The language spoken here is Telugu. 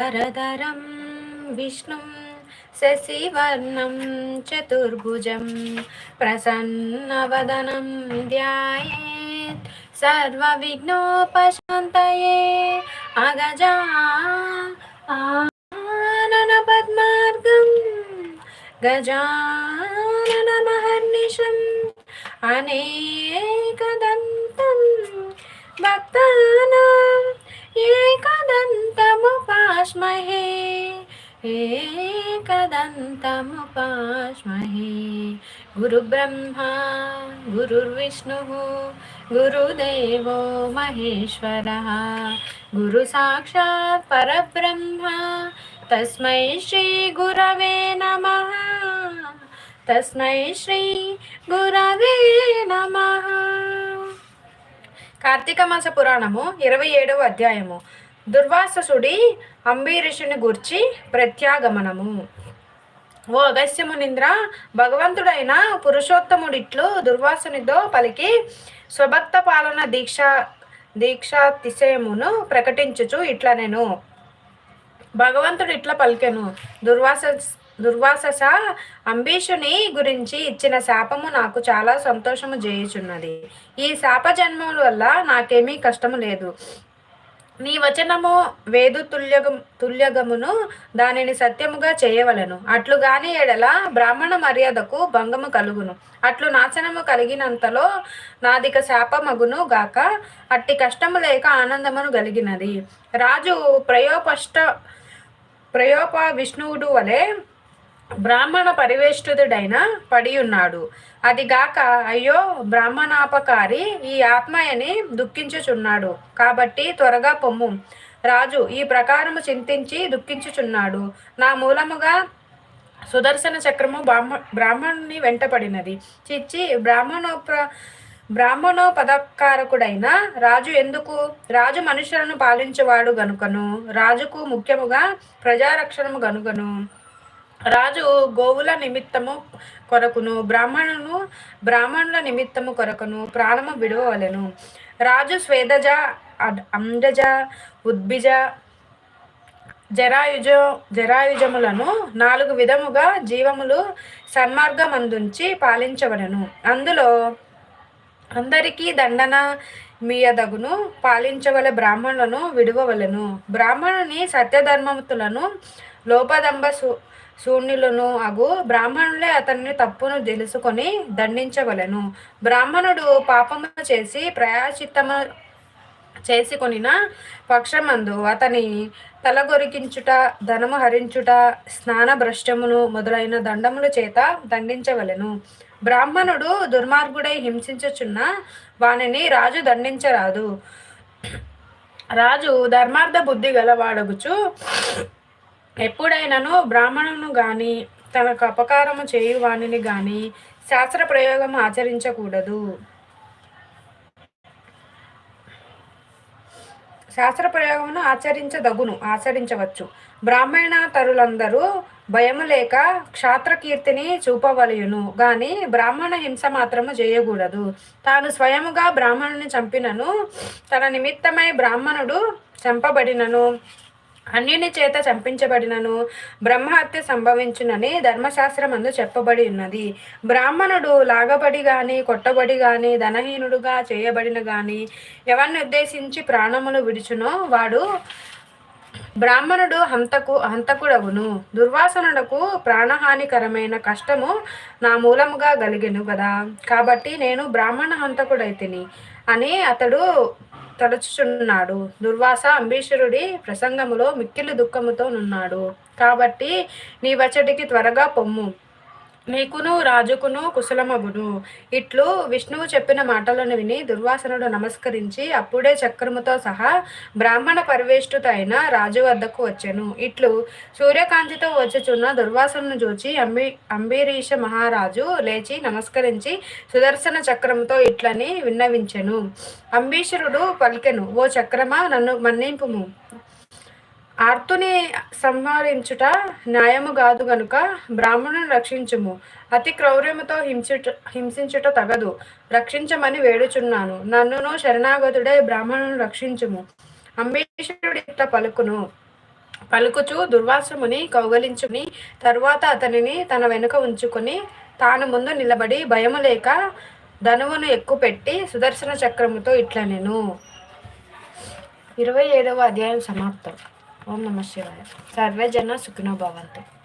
करधरं विष्णुं शशिवर्णं चतुर्भुजं प्रसन्नवदनं ध्यायेत्। सर्वविघ्नोपशान्तये अगजा आननपद्मार्गं गजाननमहर्निशम् अनेकदन्तं ఏకదంతముపాస్మహే ఏకదంతముపాస్మహే గురుబ్రహ్మ గురుర్విష్ణు గురుదేవో మహేశ్వర. గురుసాక్షాత్ పరబ్రహ్మ తస్మై శ్రీ గురవే నమ. తస్మై శ్రీ గురవే నమ. కార్తీక మాస పురాణము ఇరవై ఏడవ అధ్యాయము. దుర్వాససుడి అంబీరిషుని గూర్చి ప్రత్యాగమనము. ఓ అగస్యమునింద్ర భగవంతుడైన పురుషోత్తముడిట్లు దుర్వాసునితో పలికి స్వభక్త పాలన దీక్ష దీక్షాతిశయమును ప్రకటించుచు ఇట్లా నేను భగవంతుడు ఇట్లా పలికెను. దుర్వాస దుర్వాసస అంబీషుని గురించి ఇచ్చిన శాపము నాకు చాలా సంతోషము చేయుచున్నది. ఈ శాప జన్మముల వల్ల నాకేమీ కష్టము లేదు. నీ వచనము వేదు తుల్యగం తుల్యగమును దానిని సత్యముగా చేయవలను. అట్లుగాని ఎడల బ్రాహ్మణ మర్యాదకు భంగము కలుగును. అట్లు నాశనము కలిగినంతలో నాదిక శాపమగును గాక అట్టి కష్టము లేక ఆనందమును కలిగినది రాజు ప్రయోపష్ట ప్రయోప విష్ణువుడు వలె బ్రాహ్మణ పరివేష్టుడైన పడి ఉన్నాడు. అదిగాక అయ్యో బ్రాహ్మణాపకారి ఈ ఆత్మయని దుఃఖించుచున్నాడు. కాబట్టి త్వరగా పొమ్ము. రాజు ఈ ప్రకారము చింతించి దుఃఖించుచున్నాడు. నా మూలముగా సుదర్శన చక్రము బ్రాహ్మ బ్రాహ్మణుని వెంటపడినది. చిచ్చి బ్రాహ్మణోప్ర బ్రాహ్మణోపదకారకుడైన రాజు ఎందుకు? రాజు మనుషులను పాలించేవాడు గనుకను. రాజుకు ముఖ్యముగా ప్రజారక్షణము గనుకను రాజు గోవుల నిమిత్తము కొరకును బ్రాహ్మణును బ్రాహ్మణుల నిమిత్తము కొరకును ప్రాణము విడవలను. రాజు స్వేదజ అండజ ఉద్భిజ జరాయుజ జరాయుజములను నాలుగు విధముగా జీవములు సన్మార్గమందుంచి పాలించవలను. అందులో అందరికీ దండన మీయదగును పాలించగల బ్రాహ్మణులను విడువవలను. బ్రాహ్మణుని సత్యధర్మతులను లోపదంబ శూన్యులను అగు. బ్రాహ్మణులే అతన్ని తప్పును తెలుసుకొని దండించవలను. బ్రాహ్మణుడు పాపము చేసి ప్రయాచిత్తము చేసుకొనిన పక్షమందు అతని తలగొరికించుట ధనము హరించుట స్నాన భ్రష్టమును మొదలైన దండముల చేత దండించవలెను. బ్రాహ్మణుడు దుర్మార్గుడై హింసించుచున్న వానిని రాజు దండించరాదు. రాజు ధర్మార్థ బుద్ధి గలవాడగుచు ఎప్పుడైనాను బ్రాహ్మణును గాని తనకు అపకారము చేయువాణిని గాని శాస్త్ర ప్రయోగం ఆచరించకూడదు. శాస్త్ర ప్రయోగమును ఆచరించదగును ఆచరించవచ్చు. బ్రాహ్మణ తరులందరూ భయము లేక క్షాత్రకీర్తిని చూపవలయును గాని బ్రాహ్మణ హింస మాత్రము చేయకూడదు. తాను స్వయముగా బ్రాహ్మణుని చంపినను తన నిమిత్తమై బ్రాహ్మణుడు చంపబడినను. అన్యుని చేత చంపించబడినను బ్రహ్మహత్య సంభవించునని ధర్మశాస్త్రం అందు చెప్పబడి ఉన్నది. బ్రాహ్మణుడు లాగబడి గాని కొట్టబడి గాని ధనహీనుడుగా చేయబడిన గాని ఎవరిని ఉద్దేశించి ప్రాణములు విడుచునో వాడు బ్రాహ్మణుడు హంతకు హంతకుడవును దుర్వాసనుడకు ప్రాణహానికరమైన కష్టము నా మూలముగా కలిగెను కదా కాబట్టి నేను బ్రాహ్మణ హంతకుడైతిని అని అతడు తలచుచున్నాడు దుర్వాస అంబీశ్వరుడి ప్రసంగములో మిక్కిలి దుఃఖముతో నున్నాడు. కాబట్టి నీ వచ్చటికి త్వరగా పొమ్ము. నీకును రాజుకును కుశలమగును. ఇట్లు విష్ణువు చెప్పిన మాటలను విని దుర్వాసనుడు నమస్కరించి అప్పుడే చక్రముతో సహా బ్రాహ్మణ పరివేష్టుత అయిన రాజు వద్దకు వచ్చాను. ఇట్లు సూర్యకాంతితో వచ్చుచున్న దుర్వాసను చూచి అంబి అంబీరీష మహారాజు లేచి నమస్కరించి సుదర్శన చక్రంతో ఇట్లని విన్నవించెను. అంబీశ్వరుడు పలికెను ఓ చక్రమా నన్ను మన్నింపుము. ఆర్తుని సంహరించుట న్యాయము కాదు గనుక బ్రాహ్మణుని రక్షించుము. అతి క్రౌర్యముతో హింసట హింసించుట తగదు. రక్షించమని వేడుచున్నాను. నన్నును శరణాగతుడే బ్రాహ్మణుని రక్షించుము. అంబేశ్వరుడి పలుకును. పలుకుచు దుర్వాసముని కౌగలించుని తరువాత అతనిని తన వెనుక ఉంచుకుని తాను ముందు నిలబడి భయము లేక ధనువును ఎక్కుపెట్టి సుదర్శన చక్రముతో ఇట్ల నేను ఇరవై ఏడవ అధ్యాయం సమాప్తం. ఓం నమ శివాయ. సర్వే జన సుఖినో భవంతు.